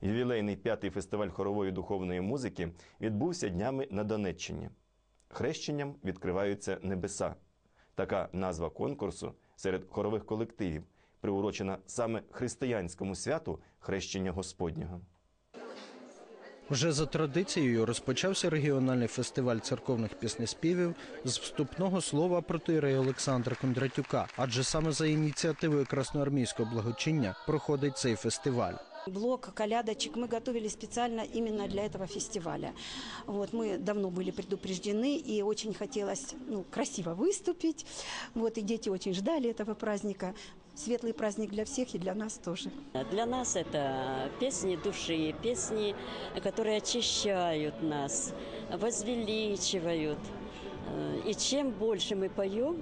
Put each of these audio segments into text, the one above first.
Ювілейний п'ятий фестиваль хорової духовної музики відбувся днями на Донеччині. Хрещенням відкриваються небеса. Така назва конкурсу серед хорових колективів, приурочена саме християнському святу хрещення Господнього. Вже за традицією розпочався регіональний фестиваль церковних піснеспівів з вступного слова протиерея Олександра Кондратюка, адже саме за ініціативою красноармійського благочиння проходить цей фестиваль. Блок колядочек мы готовили специально именно для этого фестиваля. Вот, мы давно были предупреждены, и очень хотелось ну, красиво выступить. Вот, и дети очень ждали этого праздника. Светлый праздник для всех и для нас тоже. Для нас это песни души, песни, которые очищают нас, возвеличивают. Э, И чем больше мы поем,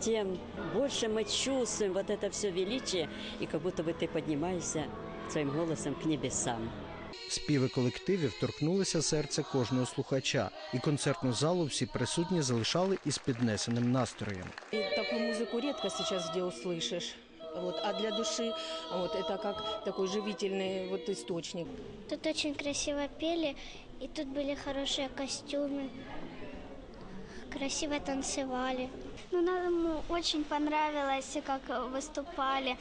тем больше мы чувствуем вот это все величие, и как будто бы ты поднимаешься своим голосом к небесам. Співи колективів торкнулися серця кожного слухача, і концертну залу всі присутні залишали із піднесеним настроєм. И такую музыку редко сейчас где услышишь. Вот, а для души вот, это как такой живительный вот источник. Тут очень красиво пели, и тут были хорошие костюмы, красиво танцевали. Ну, нам очень понравилось, как выступали,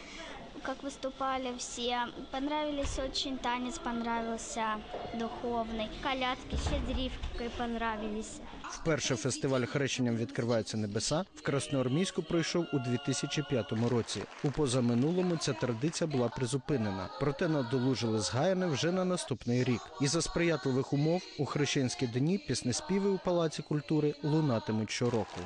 как выступали все. Понравились очень танец, понравился духовный. Колядки, щедрівки понравились. Вперше фестиваль хрещенням відкриваються небеса в Красноармійську пройшов у 2005 році. У позаминулому ця традиція була призупинена, проте надолужили згаяне вже на наступний рік. І за сприятливих умов у хрещенські дні піснеспіви у палаці культури лунатимуть щороку.